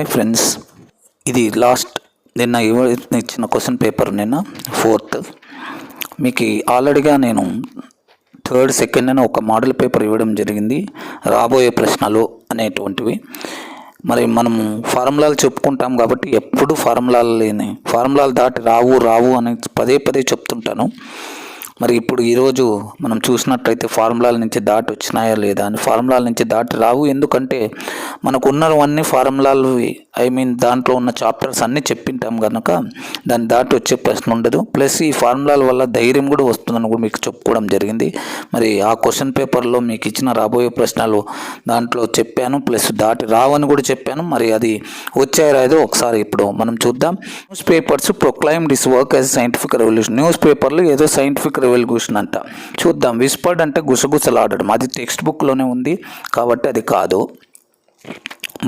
Hi friends ఇది last నిన్న ఇచ్చిన క్వశ్చన్ పేపర్ నిన్న ఫోర్త్ మీకు ఆల్రెడీగా నేను థర్డ్ సెకండ్ అని ఒక మోడల్ పేపర్ ఇవ్వడం జరిగింది రాబోయే ప్రశ్నలు అనేటువంటివి. మరి మనం ఫార్ములాలు చెప్పుకుంటాం కాబట్టి ఎప్పుడు ఫార్ములాలు లేని ఫార్ములాలు దాటి రావు రావు అని పదే పదే చెప్తుంటాను. మరి ఇప్పుడు ఈరోజు మనం చూసినట్లయితే ఫార్ములాల నుంచి దాటి వచ్చినాయా లేదా అని? ఫార్ములాల నుంచి దాటి రావు. ఎందుకంటే మనకు ఉన్నవన్నీ ఫార్ములాలు ఐ మీన్ దాంట్లో ఉన్న చాప్టర్స్ అన్నీ చెప్పింటాం కనుక దాన్ని దాటి వచ్చే ప్రశ్న ఉండదు. ప్లస్ ఈ ఫార్ములాల వల్ల ధైర్యం కూడా వస్తుందని కూడా మీకు చెప్పుకోవడం జరిగింది. మరి ఆ క్వశ్చన్ పేపర్లో మీకు ఇచ్చిన రాబోయే ప్రశ్నలు దాంట్లో చెప్పాను. ప్లస్ దాటి రావని కూడా చెప్పాను. మరి అది వచ్చాయో రాదో ఒకసారి ఇప్పుడు మనం చూద్దాం. News papers proclaim this work as scientific revolution. News పేపర్లు ఏదో సైంటిఫిక్ రెవల్యూషన్ అంట చూద్దాం. విస్పర్డ్ అంటే గుసగుసలాడడం. అది టెక్స్ట్ బుక్లోనే ఉంది కాబట్టి అది కాదు.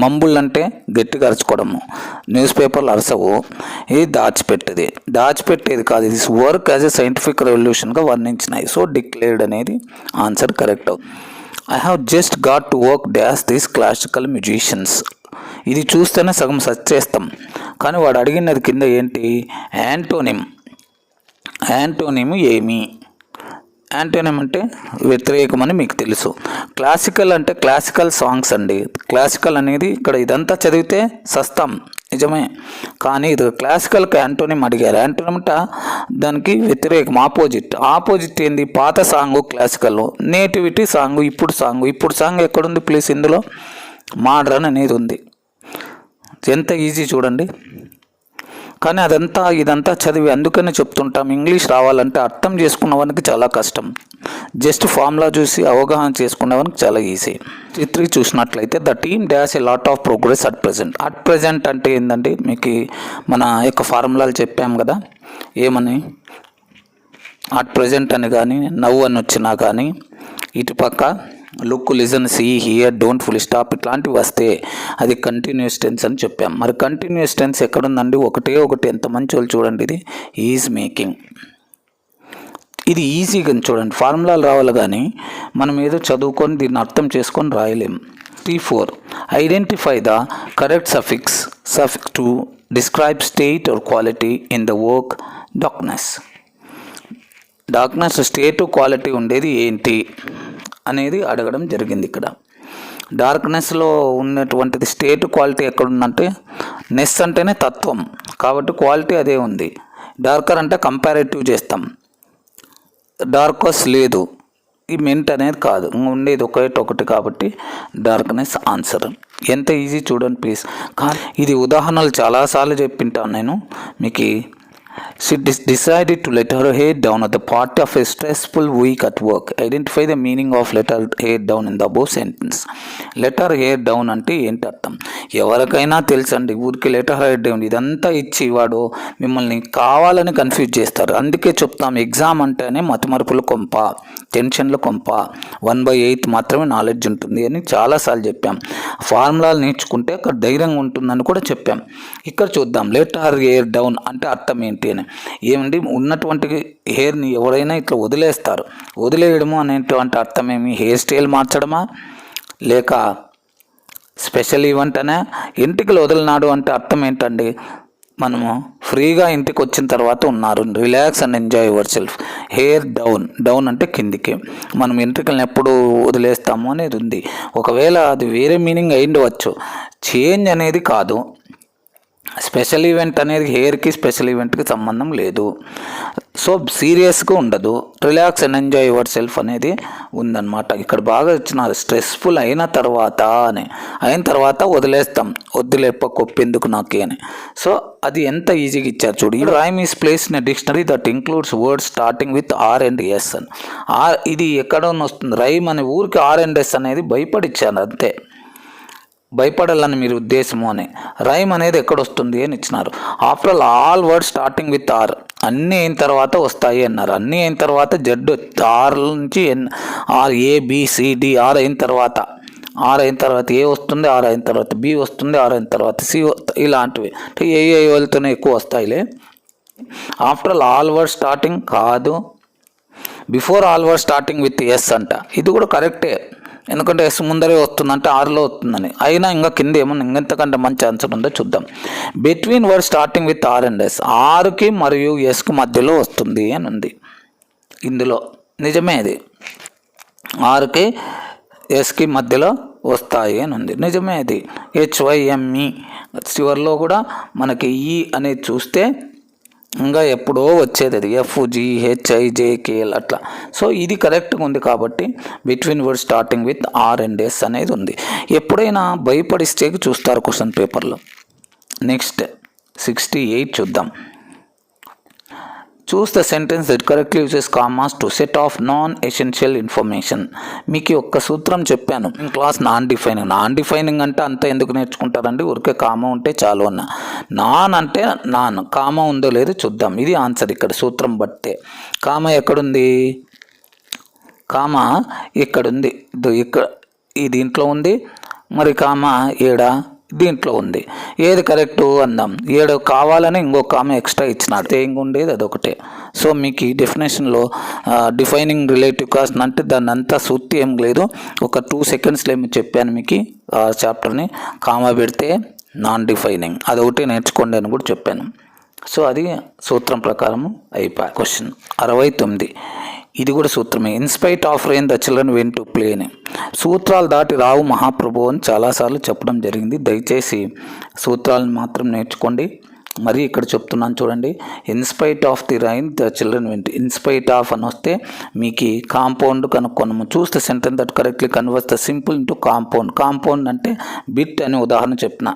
మంబుల్ అంటే గట్టిగా అరచుకోవడము. న్యూస్ పేపర్లు అరసవు. ఇది దాచిపెట్టేది? దాచిపెట్టేది కాదు. ఇది వర్క్ యాజ్ ఎ సైంటిఫిక్ రెవల్యూషన్గా వర్ణించినాయి సో డిక్లేర్డ్ అనేది answer correct I have just got to work dash these classical musicians ఇది చూస్తేనే సగం సర్చ్ చేస్తాం కానీ వాడు అడిగినది కింద ఏంటి? యాంటోనిమ్. యాంటోనిమ్ ఏమి? యాంటోనిమ్ అంటే వ్యతిరేకం అని మీకు తెలుసు. క్లాసికల్ అంటే క్లాసికల్ సాంగ్స్ అండి. క్లాసికల్ అనేది ఇక్కడ ఇదంతా చదివితే సస్తం. నిజమే. కానీ ఇది క్లాసికల్కి యాంటోనిమ్ అడిగారు. యాంటోనిమ్ అంటే దానికి వ్యతిరేకం ఆపోజిట్. ఆపోజిట్ ఏంది? పాత సాంగ్ క్లాసికల్. నేటివిటీ సాంగ్ ఇప్పుడు సాంగ్. ఇప్పుడు సాంగ్ ఎక్కడుంది ప్లీజ్ ఇందులో? మోడ్రన్ అనేది ఉంది. ఎంత ఈజీ చూడండి. కానీ అదంతా ఇదంతా చదివి అందుకనే చెప్తుంటాం. ఇంగ్లీష్ రావాలంటే అర్థం చేసుకున్నవానికి చాలా కష్టం. జస్ట్ ఫార్ములా చూసి అవగాహన చేసుకునేవానికి చాలా ఈజీ. చిత్రీ చూసినట్లయితే the team dash a lot of progress at present. At present అంటే ఏంటంటే మీకు మన యొక్క ఫార్ములాలు చెప్పాం కదా ఏమని? అట్ ప్రజెంట్ అని కానీ నవ్వు అని వచ్చినా కానీ ఇటుపక్క look listen see here don't full stop ఇట్లాంటివి వస్తే అది కంటిన్యూస్ టెన్స్ అని చెప్పాం. మరి కంటిన్యూస్ టెన్స్ ఎక్కడుందండి? ఒకటే ఒకటి ఎంత మంచి వాళ్ళు చూడండి ఇది. ఈజ్ మేకింగ్ ఇది ఈజీగా చూడండి. ఫార్ములాలు రావాలి కానీ మనం ఏదో చదువుకొని దీన్ని అర్థం చేసుకొని రాయలేం. Three four identify the correct suffix suffix to describe state or quality in the work darkness darkness state quality ఉండేది ఏంటి? అనేది అడగడం జరిగింది ఇక్కడ. డార్క్నెస్లో ఉన్నటువంటిది స్టేట్ క్వాలిటీ ఎక్కడుందంటే నెస్ అంటేనే తత్వం కాబట్టి క్వాలిటీ అదే ఉంది. డార్కర్ అంటే కంపారేటివ్ చేస్తాం. డార్కస్ లేదు. ఈ మెంట్ అనేది కాదు. ఉండేది ఒకటి ఒకటి కాబట్టి డార్క్నెస్ ఆన్సర్ ఎంత ఈజీ చూడండి ప్లీజ్ కానీ ఇది ఉదాహరణలు చాలాసార్లు చెప్పింటాను నేను. మీకు She dis- decided to let her head down at the part of a stressful week at work. Identify the meaning of let her head down in the above sentence. Let her head down అంటే ఏంటి అర్థం? ఎవరికైనా తెలుసండి ఊరికి letter head down ఇదంతా ఇచ్చి వాడు మిమ్మల్ని కావాలని కన్ఫ్యూజ్ చేస్తారు. అందుకే చెప్తాం ఎగ్జామ్ అంటేనే మతమరుపులు కొంప టెన్షన్ల కొంప. వన్ బై ఎయిత్ మాత్రమే నాలెడ్జ్ ఉంటుంది అని చాలాసార్లు చెప్పాం. ఫార్ములాలు నేర్చుకుంటే అక్కడ ధైర్యంగా ఉంటుందని కూడా చెప్పాం. ఇక్కడ చూద్దాం లెట్ హర్ హెయిర్ డౌన్ అంటే అర్థం ఏంటి? అని ఏమండి? ఉన్నటువంటి హెయిర్ని ఎవరైనా ఇట్లా వదిలేస్తారు. వదిలేయడము అనేటువంటి అర్థం ఏమి హెయిర్ స్టైల్ మార్చడమా? లేక స్పెషల్ ఈవెంట్ అనే? ఇంటికి వదిలినాడు అంటే అర్థం ఏంటండి? మనము ఫ్రీగా ఇంటికి వచ్చిన తర్వాత ఉన్నారు. Relax and enjoy yourself. Hair down. Down అంటే కిందికి. మనం ఇంటికల్ని ఎప్పుడు వదిలేస్తాము అనేది ఉంది. ఒకవేళ అది వేరే మీనింగ్ అయిండవచ్చు చేంజ్ అనేది కాదు. స్పెషల్ ఈవెంట్ అనేది హెయిర్కి స్పెషల్ ఈవెంట్కి సంబంధం లేదు. సో సీరియస్గా ఉండదు. Relax and enjoy yourself అనేది ఉందన్నమాట. ఇక్కడ బాగా ఇచ్చినారు స్ట్రెస్ఫుల్ అయిన తర్వాత అని. అయిన తర్వాత వదిలేస్తాం. వద్దులేప్ప కొప్పెందుకు నాకే అని. సో అది ఎంత ఈజీగా ఇచ్చారు చూడు. Rhyme is place in dictionary that includes word starting with R and S అని. ఆర్ ఇది ఎక్కడ వస్తుంది రైమ్ అనే ఊరికి ఆర్ అండ్ ఎస్ అనేది భయపడిచ్చాను అంతే. భయపడాలని మీరు ఉద్దేశము అని. రైమ్ అనేది ఎక్కడ వస్తుంది అని ఇచ్చినారు. After all all word starting with R అన్నీ అయిన తర్వాత వస్తాయి అన్నారు. అన్నీ అయిన తర్వాత జడ్ ఆర్ నుంచి N R A B C D R అయిన తర్వాత ఆర్ అయిన తర్వాత ఏ వస్తుంది ఆర్ అయిన తర్వాత బి వస్తుంది ఆర్ అయిన తర్వాత సి ఇలాంటివి. అంటే ఏ ఏ వెళ్తూనే ఎక్కువ వస్తాయిలే. ఆఫ్టర్ ఆల్ వర్డ్ స్టార్టింగ్ కాదు. Before all word starting with S అంట. ఇది కూడా కరెక్టే ఎందుకంటే ఎస్ ముందరే వస్తుందంటే ఆరులో వస్తుందని. అయినా ఇంకా కింద ఏమన్నా ఇంకెంతకంటే మంచి ఆన్సర్ ఉందో చూద్దాం. Between word starting with R and S ఆరుకి మరియు ఎస్కి మధ్యలో వస్తుంది అని ఉంది. ఇందులో. నిజమే అది ఆరుకి ఎస్కి మధ్యలో వస్తాయి అని ఉంది. నిజమే అది హెచ్వైఎంఈ చివరిలో కూడా మనకి ఈ అనేది చూస్తే ఇంకా ఎప్పుడో వచ్చేది అది. ఎఫ్ జి జేకేఎల్ అట్లా. సో ఇది కరెక్ట్గా ఉంది కాబట్టి between word starting with R and S అనేది ఉంది. ఎప్పుడైనా భయపడిస్తేకి చూస్తారు క్వశ్చన్ పేపర్లో నెక్స్ట్ సిక్స్టీ ఎయిట్ చూద్దాం. Choose the sentence that correctly uses commas to set off non essential information మీకు ఒక్క సూత్రం చెప్పాను. Clause non defining non defining అంటే అంత ఎందుకు నేర్చుకుంటారండి? ఊరికే కామ ఉంటే చాలు అన్న. నాన్ అంటే నాన్. కామ ఉందో లేదో చూద్దాం. ఇది ఆన్సర్ ఇక్కడ సూత్రం బట్టే. కామ ఎక్కడుంది? కామ ఇక్కడుంది ఇక్కడ ఈ దీంట్లో ఉంది. మరి కామ ఏడా? దీంట్లో ఉంది. ఏది కరెక్టు అందాం. ఏడు కావాలని ఇంకొక ఆమె ఎక్స్ట్రా ఇచ్చినాడు. ఏం ఉండేది అదొకటే. సో మీకు ఈ డెఫినేషన్లో డిఫైనింగ్ రిలేటివ్ కాస్ట్ అంటే దాన్ని అంతా సూర్తి ఏం లేదు. ఒక టూ సెకండ్స్లో ఏమి చెప్పాను మీకు ఆ చాప్టర్ని. కామా పెడితే నాన్ డిఫైనింగ్ అదొకటి నేర్చుకోండి అని కూడా చెప్పాను. సో అది సూత్రం ప్రకారం అయిపోయి క్వశ్చన్. అరవై తొమ్మిది. ఇది కూడా సూత్రమే. In spite of rain the children when to play అని సూత్రాలు దాటి రావు మహాప్రభు అని చాలాసార్లు చెప్పడం జరిగింది. దయచేసి సూత్రాలను మాత్రం నేర్చుకోండి. మరి ఇక్కడ చెప్తున్నాను చూడండి. In spite of the rain the children went in spite of అని వస్తే మీకు కాంపౌండ్ కనుక్కొనము. చూస్తే sentence that correctly converse the simple into compound compound అంటే బిట్ అనే ఉదాహరణ చెప్పిన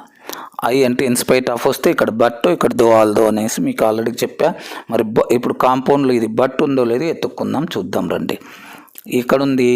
ఐ అంటే ఇన్స్పైట్ ఆఫ్ వస్తే ఇక్కడ బట్ ఇక్కడ దో ఆల్దో అనేసి మీకు ఆల్రెడీ చెప్పా. మరి బ- ఇప్పుడు కాంపౌండ్లో ఇది బట్ ఉందో లేదో ఎత్తుక్కుందాం చూద్దాం రండి. ఇక్కడ ఉంది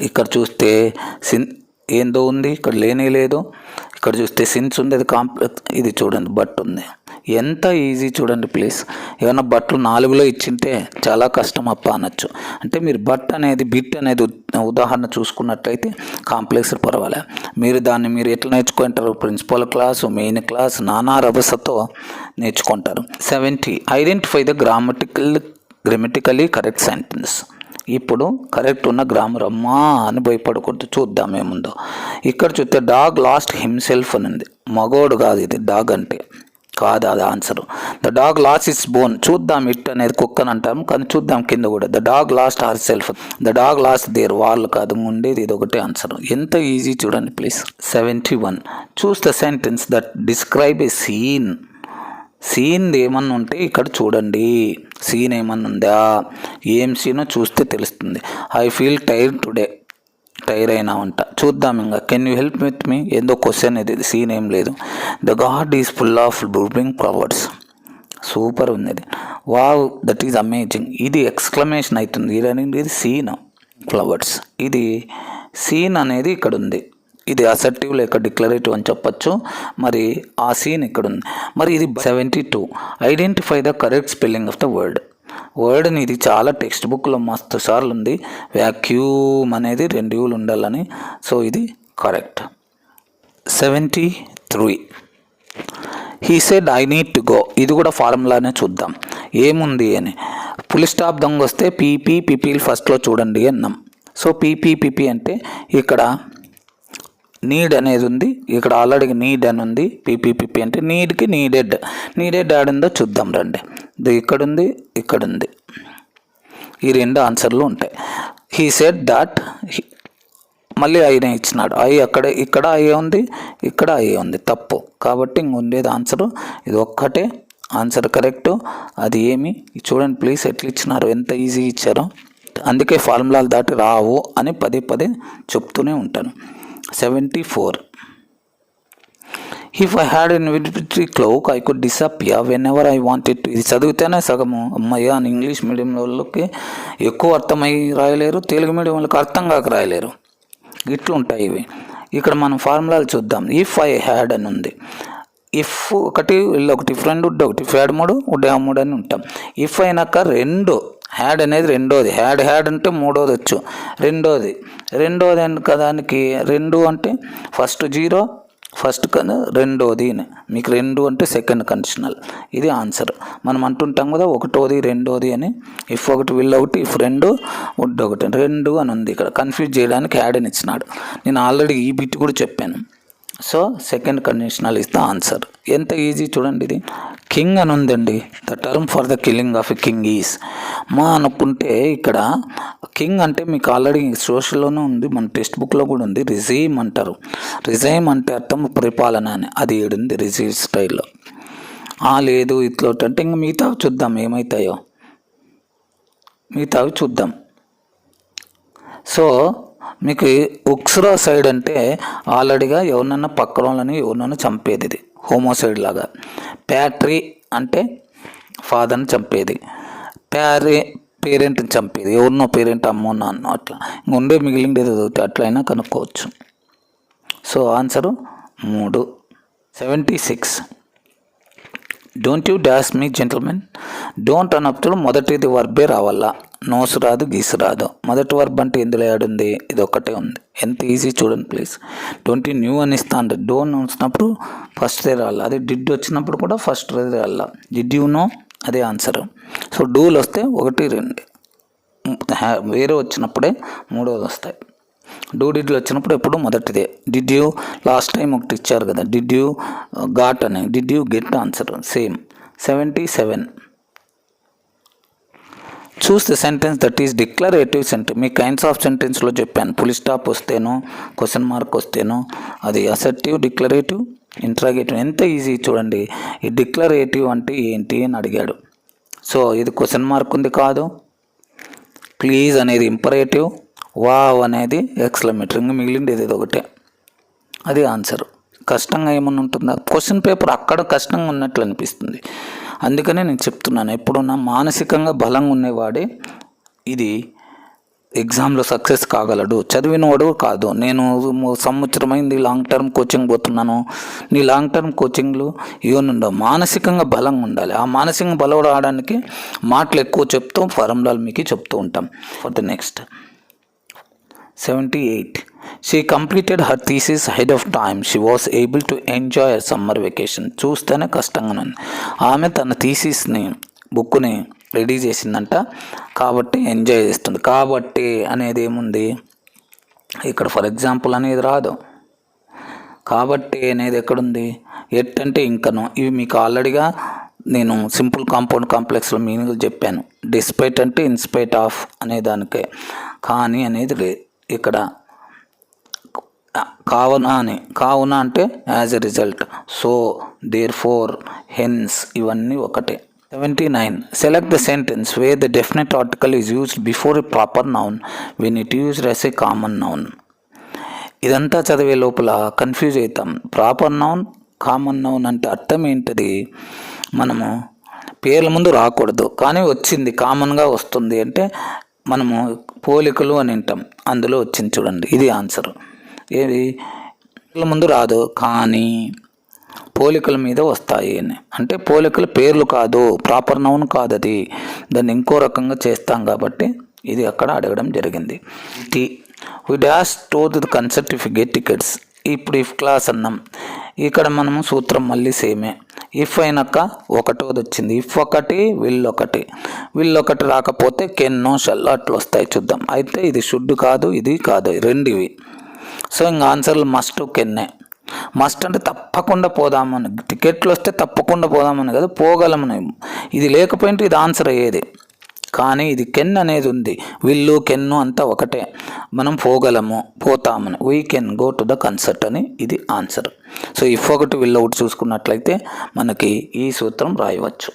ఇక్కడ చూస్తే సిన్ ఏందో ఉంది ఇక్కడ లేనే లేదు. ఇక్కడ చూస్తే సిన్స్ ఉంది అది కాంప్ ఇది చూడండి బట్ ఉంది. ఎంత ఈజీ చూడండి ప్లీజ్ ఏమైనా బట్టలు నాలుగులో ఇచ్చింటే చాలా కష్టం అప్ప అనొచ్చు. అంటే మీరు బట్ అనేది బిట్ అనేది ఉదాహరణ చూసుకున్నట్లయితే కాంప్లెక్స్ పర్వాలే. మీరు దాన్ని మీరు ఎట్లా నేర్చుకుంటారు? ప్రిన్సిపల్ క్లాసు మెయిన్ క్లాస్ నానా రభసతో నేర్చుకుంటారు. Seventy identify the grammatical grammatically correct sentence ఇప్పుడు కరెక్ట్ ఉన్న గ్రామర్ అమ్మా అని భయపడకూడదు. చూద్దాం ఏముందో. ఇక్కడ చూస్తే డాగ్ లాస్ట్ హిమ్సెల్ఫ్ అని ఉంది మగోడు కాదు ఇది డాగ్ అంటే. కాదు అది answer. The dog lost its bone చూద్దాం ఇట్ అనేది కుక్క అని అంటాం కానీ చూద్దాం కింద కూడా. The dog lost ourself the dog lost their వాళ్ళు కాదు ఉండేది ఇది ఒకటే ఆన్సర్. ఎంత ఈజీ చూడండి please. Seventy one choose the sentence that describe a scene scene ఏమన్నా ఉంటే ఇక్కడ చూడండి. సీన్ ఏమన్నా ఉందా? ఏం సీనో చూస్తే తెలుస్తుంది. I feel tired today tired అయినామంట చూద్దాం ఇంకా can you help with me ఏందో క్వశ్చన్ ఇది సీన్ ఏం లేదు. The garden is full of blooming flowers super ఉంది ఇది వావ్ దట్ ఈజ్ అమేజింగ్ ఇది ఎక్స్క్లమేషన్ అవుతుంది. ఇది అనేది ఇది సీన్ ఫ్లవర్స్ ఇది సీన్ అనేది ఇక్కడ ఉంది ఇది అసర్టివ్ లేక డిక్లరేటివ్ అని చెప్పొచ్చు. మరి ఆ సీన్ ఇక్కడ ఉంది మరి ఇది seventy two identify the correct spelling of the word వర్డ్ని ఇది చాలా టెక్స్ట్ బుక్లో మస్తు సార్లు ఉంది. వ్యాక్యూమ్ అనేది రెండు యూలు ఉండాలని. సో ఇది correct seventy three he said I need to go ఇది కూడా ఫార్ములానే చూద్దాం. ఏముంది అని. పులి స్టాప్ దొంగ వస్తే పీపీ పిపిల్ ఫస్ట్లో చూడండి అన్నాం. సో పీపీ పిపి అంటే ఇక్కడ నీడ్ అనేది ఉంది. ఇక్కడ ఆల్రెడీ నీడ్ అని ఉంది. పీపీపీపీ అంటే నీడ్కి నీడెడ్ నీడెడ్ ఆడిందో చూద్దాం రండి. ఇది ఇక్కడ ఉంది ఇక్కడ ఉంది. ఈ రెండు ఆన్సర్లు ఉంటాయి. హీ సెడ్ దట్ మళ్ళీ ఐనే ఇచ్చినాడు. ఐ అక్కడ ఇక్కడ ఐ ఉంది? ఇక్కడ ఐ ఉంది? తప్పు. కాబట్టి ఇంక ఉండేది ఆన్సర్ ఇది ఒక్కటే ఆన్సర్ కరెక్ట్ అది ఏమి? చూడండి ప్లీజ్ ఎట్లా ఇచ్చినారు? ఎంత ఈజీ ఇచ్చారో. అందుకే ఫార్ములాలు దాటి రావు అని పదే పదే చెప్తూనే ఉంటాను. Seventy four if I had invisibility cloak I could disappear whenever I wanted to ఇది చదివితేనే సగము అమ్మయ్య అని ఇంగ్లీష్ మీడియం వాళ్ళకి ఎక్కువ అర్థమై రాయలేరు తెలుగు మీడియం వాళ్ళకి అర్థం కాక రాయలేరు. ఇట్లుంటాయి ఇవి. ఇక్కడ మనం ఫార్ములాలు చూద్దాం. ఇఫ్ ఐ హ్యాడ్ అని ఉంది. ఇఫ్ ఒకటి వీళ్ళు ఒకటి ఫ్రెండ్ ఉడ్ ఒకటి ఫ్యాడ్ మూడు ఉడ్ మూడు అని ఉంటాం. ఇఫ్ అయినాక రెండు హ్యాడ్ అనేది రెండోది. హ్యాడ్ హ్యాడ్ అంటే మూడోది వచ్చు. రెండోది. రెండోది అని దానికి రెండు అంటే ఫస్ట్ జీరో ఫస్ట్ కదా రెండోది అని. మీకు రెండు అంటే సెకండ్ కండిషనల్ ఇది ఆన్సర్ మనం అంటుంటాం కదా ఒకటోది రెండోది అని. ఇఫ్ ఒకటి విల్ ఒకటి ఇఫ్ రెండు వుడ్ ఒకటి. రెండు అని ఉంది ఇక్కడ. కన్ఫ్యూజ్ చేయడానికి యాడ్ అని ఇచ్చినాడు. నేను ఆల్రెడీ ఈ బిట్ కూడా చెప్పాను. So second conditional is the answer ఎంత ఈజీ చూడండి ఇది. కింగ్ అని ఉందండి. The term for the killing of a king is మా అనుకుంటే ఇక్కడ కింగ్ అంటే మీకు ఆల్రెడీ సోషల్లోనే ఉంది. మన టెక్స్ట్ బుక్లో కూడా ఉంది. రిజైమ్ అంటారు. రిజైమ్ అంటే అర్థం పరిపాలన అని. అది ఏడుంది రిజైవ్ స్టైల్లో ఆ లేదు ఇట్లా అంటే ఇంకా మిగతా చూద్దాం. ఏమవుతాయో మిగతావి చూద్దాం. సో మీకు ఉక్స్రా సైడ్ అంటే ఆల్రెడీగా ఎవరినన్నా పక్క వాళ్ళని ఎవరినన్నా చంపేది ఇది. హోమోసైడ్ లాగా. ప్యాట్రీ అంటే ఫాదర్ని చంపేది. ప్యారీ పేరెంట్ని చంపేది. ఎవరినో పేరెంట్ అమ్మో నాన్న అట్లా. ఉండే మిగిలింది ఏదో అట్లయినా కనుక్కోవచ్చు. సో ఆన్సరు మూడు. Seventy six. Don't you does me gentlemen. Don't అన్నప్పుడు మొదటిది వర్బే రావాలా? నోస్ రాదు గీసు రాదు. మొదటి వర్బ్ అంటే ఎందులో ఏడుంది ఇది ఒక్కటే ఉంది. ఎంత ఈజీ చూడండి ప్లీజ్. ట్వంటీ న్యూ అని ఇస్తా అంటే డోన్ వచ్చినప్పుడు ఫస్ట్ రావాలి అదే డిడ్ వచ్చినప్పుడు కూడా ఫస్ట్ రావాలా డిడ్ యూ నో? అదే ఆన్సర్. సో డూలు వస్తే ఒకటి రెండు. హ్యా- వేరే వచ్చినప్పుడే మూడోది వస్తాయి. డూ డిడ్లు వచ్చినప్పుడు ఎప్పుడు మొదటిదే. Did you? లాస్ట్ టైం ఒకటి ఇచ్చారు కదా. డిడ్ యూ ఘాట్ అని. Did you get answer. Same. Seventy seven. Choose the sentence that is declarative sentence me kinds of సెంటెన్స్లో చెప్పాను. పులి స్టాప్ వస్తేనో క్వశ్చన్ మార్క్ వస్తేనో అది అసెప్టివ్ డిక్లరేటివ్ ఇంట్రాగేటివ్ ఎంత ఈజీ చూడండి. ఈ డిక్లరేటివ్ అంటే ఏంటి అని అడిగాడు. సో ఇది క్వశ్చన్ మార్క్ ఉంది కాదు. ప్లీజ్ అనేది ఇంపరేటివ్ వావ్ అనేది ఎక్స్లమేటరీ ఇంకా మిగిలింది ఇది ఒకటే. అది ఆన్సర్ కష్టంగా ఏమన్నా ఉంటుందా? క్వశ్చన్ పేపర్ అక్కడ కష్టంగా ఉన్నట్లు అనిపిస్తుంది. అందుకనే నేను చెప్తున్నాను ఎప్పుడున్నా మానసికంగా బలంగా ఉండేవాడే ఇది ఎగ్జామ్లో సక్సెస్ కాగలడు. చదివినవాడు కాదు. నేను సంవత్సరమైంది లాంగ్ టర్మ్ కోచింగ్ పోతున్నాను. నీ లాంగ్ టర్మ్ కోచింగ్లు ఇవన్నుండవు మానసికంగా బలంగా ఉండాలి. ఆ మానసికంగా బలం రావడానికి మాటలు ఎక్కువ చెప్తూ ఫార్ములాలు మీకు చెప్తూ ఉంటాం. For the next seventy eight she completed her thesis head of time she was able to enjoy a summer vacation చూస్తేనే కష్టంగా ఉంది. ఆమె తన థీసిస్ని బుక్ని రెడీ చేసిందంట. కాబట్టి ఎంజాయ్ చేస్తుంది. కాబట్టి అనేది ఏముంది? ఇక్కడ ఫర్ ఎగ్జాంపుల్ అనేది రాదు. కాబట్టి అనేది ఎక్కడుంది? ఎట్ అంటే ఇంకను. ఇవి మీకు ఆల్రెడీగా నేను సింపుల్ కాంపౌండ్ కాంప్లెక్స్లో మీనింగ్ చెప్పాను. డిస్పైట్ అంటే ఇన్స్పైట్ ఆఫ్ అనే దానికే. కానీ అనేది లే ఇక్కడ కావున అని. కావున అంటే as a result so therefore hence ఇవన్నీ ఒకటే. Seventy nine select the sentence where the definite article is used before a proper noun when it used as a common noun ఇదంతా చదివే లోపల కన్ఫ్యూజ్ అవుతాం. ప్రాపర్ నౌన్ కామన్ నౌన్ అంటే అర్థం ఏంటిది? మనము పేర్ల ముందు రాకూడదు. కానీ వచ్చింది కామన్గా వస్తుంది అంటే మనము పోలికలు అని వింటాం. అందులో వచ్చింది చూడండి. ఇది ఆన్సర్ ఏది ముందు రాదు కానీ పోలికల మీద వస్తాయి. అని అంటే పోలికల పేర్లు కాదు ప్రాపర్ నౌన్ కాదు అది. దాన్ని ఇంకో రకంగా చేస్తాం కాబట్టి ఇది అక్కడ అడగడం జరిగింది. Tea we dash to the concert if get tickets. ఇప్పుడు ఇఫ్ క్లాస్ అన్నాం. ఇక్కడ మనము సూత్రం మళ్ళీ సేమే. ఇఫ్ అయినాక ఒకటోది వచ్చింది. ఇఫ్ ఒకటి విల్ ఒకటి. విల్ ఒకటి రాకపోతే కెన్నో షల్ అట్లా వస్తాయి చూద్దాం. అయితే ఇది షుడ్ కాదు ఇది కాదు రెండు ఇవి సో ఇంకా ఆన్సర్లు మస్ట్ కెన్నే మస్ట్ అంటే తప్పకుండా పోదామని. టికెట్లు వస్తే తప్పకుండా పోదామని కదా పోగలమని. ఇది లేకపోయింటే ఇది ఆన్సర్ అయ్యేది. కానీ ఇది కెన్ అనేది ఉంది. విల్లు కెన్ను అంతా ఒకటే. మనం పోగలము పోతామని. We can go to the concert అని ఇది ఆన్సర్ సో ఇఫ్ ఒకటి విల్ ఒకటి చూసుకున్నట్లయితే మనకి ఈ సూత్రం రాయవచ్చు.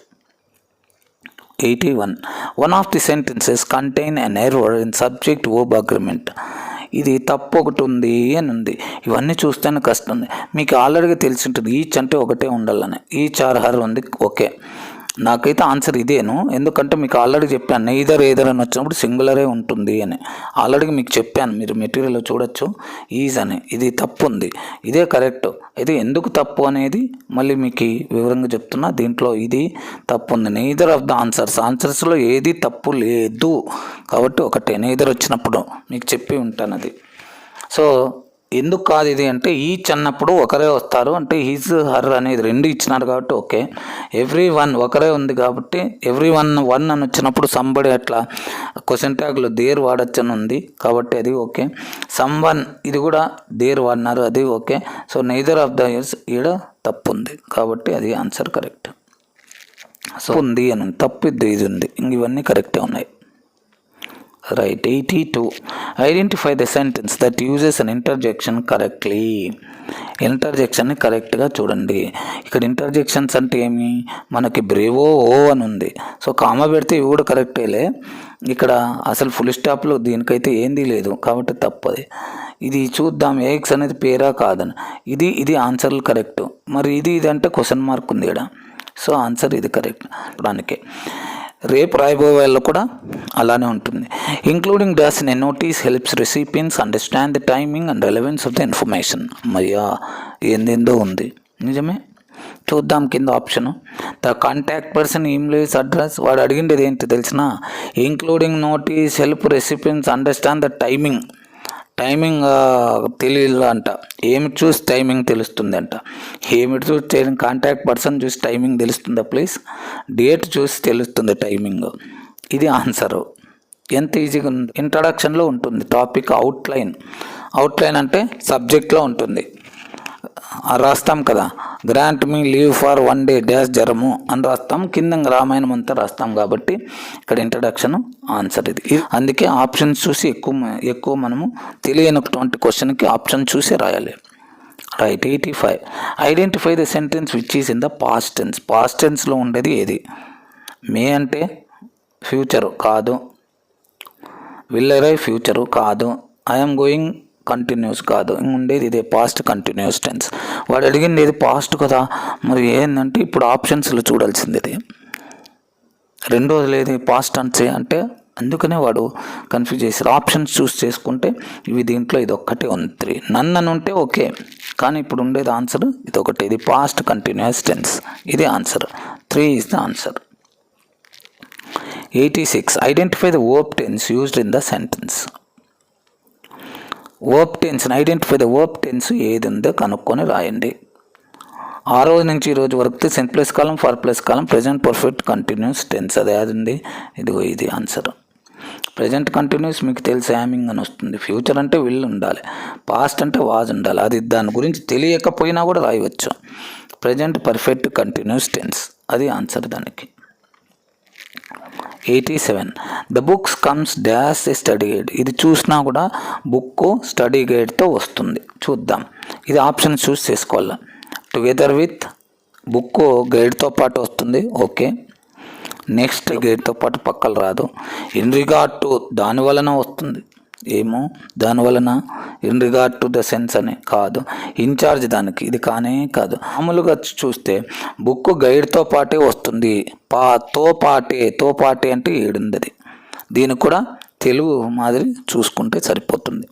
Eighty one one of the sentences contain an error in subject verb agreement ఇది తప్పు ఒకటి ఉంది అని ఉంది ఇవన్నీ చూస్తేనే కష్టం ఉంది. మీకు ఆల్రెడీగా తెలిసి ఉంటుంది ఈచ్ అంటే ఒకటే ఉండాలని. ఈచ్ ఆర్ హర్ ఉంది. ఓకే. నాకైతే ఆన్సర్ ఇదేను. ఎందుకంటే మీకు ఆల్రెడీ చెప్పాను నెయిదర్ ఏదర్ అని వచ్చినప్పుడు సింగులరే ఉంటుంది అని. ఆల్రెడీ మీకు చెప్పాను మీరు మెటీరియల్లో చూడొచ్చు. ఈజ్ అని. ఇది తప్పు ఉంది. ఇదే కరెక్ట్ ఇది ఎందుకు తప్పు అనేది మళ్ళీ మీకు వివరంగా చెప్తున్నా. దీంట్లో ఇది తప్పు ఉంది. నెయిదర్ ఆఫ్ ద ఆన్సర్స్ ఆన్సర్స్లో ఏది తప్పు లేదు. కాబట్టి ఒకటే. నెయిదర్ వచ్చినప్పుడు మీకు చెప్పి ఉంటాను అది. సో ఎందుకు కాదు ఇది అంటే ఈచ్ అన్నప్పుడు ఒకరే వస్తారు. అంటే హిజ్ హర్ అనేది రెండు ఇచ్చినారు కాబట్టి ఓకే. ఎవ్రీ వన్ ఒకరే ఉంది కాబట్టి ఎవ్రీ వన్ వన్ అని వచ్చినప్పుడు సంబడి అట్లా క్వశ్చన్ ట్యాగ్లో దేర్ వాడచ్చని ఉంది కాబట్టి అది ఓకే. సమ్ వన్ ఇది కూడా దేర్ వాడినారు అది okay. So neither of the years ఈడ తప్పు ఉంది కాబట్టి అది ఆన్సర్ కరెక్ట్ సో ఉంది అని తప్పిద్ది తప్పు ఇది ఇది ఉంది. ఇంక ఇవన్నీ కరెక్టే ఉన్నాయి. Right eighty two identify the sentence that uses an interjection correctly ఇంటర్జెక్షన్ని కరెక్ట్గా చూడండి. ఇక్కడ ఇంటర్జెక్షన్స్ అంటే ఏమి? మనకి బ్రేవో ఓ అని ఉంది. సో కామ పెడితే ఇవి కూడా కరెక్టేలే ఇక్కడ అసలు ఫుల్ స్టాప్లో దీనికైతే ఏంది లేదు. కాబట్టి తప్పది. ఇది చూద్దాం ఎక్స్ అనేది పేరా కాదని. ఇది ఇది ఆన్సర్లు కరెక్ట్ మరి ఇది ఇది అంటే క్వశ్చన్ మార్క్ ఉంది ఇక్కడ. సో ఆన్సర్ ఇది కరెక్ట్ దానికే రేపు రాయబోయే వాళ్ళు కూడా అలానే ఉంటుంది. Including dates in notice helps recipients understand the timing and relevance of the information అమ్మయ్యా ఏందేందో ఉంది. నిజమే? చూద్దాం కింద option the contact person emails address వాడు అడిగిండేది ఏంటి తెలిసిన including notice help recipients understand the timing timing తెలియదు అంట ఏమి చూసి టైమింగ్ తెలుస్తుంది అంట ఏమి చూసి కాంటాక్ట్ పర్సన్ చూసి టైమింగ్ తెలుస్తుందా ప్లీజ్? డేట్ చూసి తెలుస్తుంది టైమింగ్. ఇది ఆన్సరు. ఎంత ఈజీగా ఉంది ఇంట్రడక్షన్లో ఉంటుంది టాపిక్ అవుట్లైన్. అవుట్లైన్ అంటే సబ్జెక్ట్లో ఉంటుంది. రాస్తాం కదా. Grant me leave for one day dash జ్వరము అని రాస్తాం. కింద రామాయణం అంతా రాస్తాం కాబట్టి ఇక్కడ ఇంట్రడక్షన్ ఆన్సర్ ఇది. అందుకే ఆప్షన్స్ చూసి ఎక్కువ ఎక్కువ మనము తెలియనటువంటి క్వశ్చన్కి ఆప్షన్ చూసి రాయాలి. Right eighty five identify the sentence which is in the past tense past టెన్స్లో ఉండేది ఏది? మే అంటే ఫ్యూచరు కాదు. విల్ ఫ్యూచరు కాదు. ఐఎమ్ గోయింగ్ కంటిన్యూస్ కాదు. ఉండేది ఇదే పాస్ట్ కంటిన్యూస్ టెన్స్ వాడు అడిగింది ఇది పాస్ట్ కదా? మరి ఏంటంటే ఇప్పుడు ఆప్షన్స్లో చూడాల్సింది ఇది. రెండోది లేదు పాస్ట్ అంటే అంటే అందుకనే వాడు కన్ఫ్యూజ్ చేశారు ఆప్షన్స్ చూస్ చేసుకుంటే ఇవి దీంట్లో ఇది ఒక్కటే ఉంది. త్రీ నన్ను అని ఉంటే ఓకే. కానీ ఇప్పుడు ఉండేది ఆన్సర్ ఇది ఒకటి ఇది పాస్ట్ కంటిన్యూస్ టెన్స్ ఇది answer three is the answer eighty six identify the of tense used in the sentence verb tense identify the verb tense ఏది ఉందో కనుక్కొని రాయండి. ఆ రోజు నుంచి ఈ రోజు వరకు సెంట్ ప్లస్ కాలం ఫర్ ప్లస్ కాలం ప్రజెంట్ పర్ఫెక్ట్ కంటిన్యూస్ టెన్స్. అదే అది ఉంది ఇదిగో ఇది ఆన్సర్. ప్రజెంట్ కంటిన్యూస్ మీకు తెలిసి యామింగ్ అని వస్తుంది. ఫ్యూచర్ అంటే విల్ ఉండాలి. పాస్ట్ అంటే వాజ్ ఉండాలి. అది దాని గురించి తెలియకపోయినా కూడా రాయవచ్చు. Present perfect continuous tense. అది ఆన్సర్ దానికి. Eighty seven. The books comes dash a study guide. ఇది చూసినా కూడా బుక్ స్టడీ గైడ్తో వస్తుంది. చూద్దాం. ఇది ఆప్షన్ చూస్ చేసుకోవాలి? టుగెదర్ విత్ బుక్ గైడ్తో పాటు వస్తుంది. ఓకే. నెక్స్ట్ గైడ్తో పాటు పక్కలు రాదు. ఇన్ రిగార్డ్ టు దాని వలన వస్తుంది. ఏమో? దాని వలన in regard to the sense అని కాదు. ఇన్ఛార్జ్ దానికి. ఇది కానే కాదు. మామూలుగా చూస్తే బుక్ గైడ్తో పాటే వస్తుంది. పా తో పాటే. తో పాటే అంటే ఏడుంది దీనికి కూడా తెలుగు మాదిరి చూసుకుంటే సరిపోతుంది.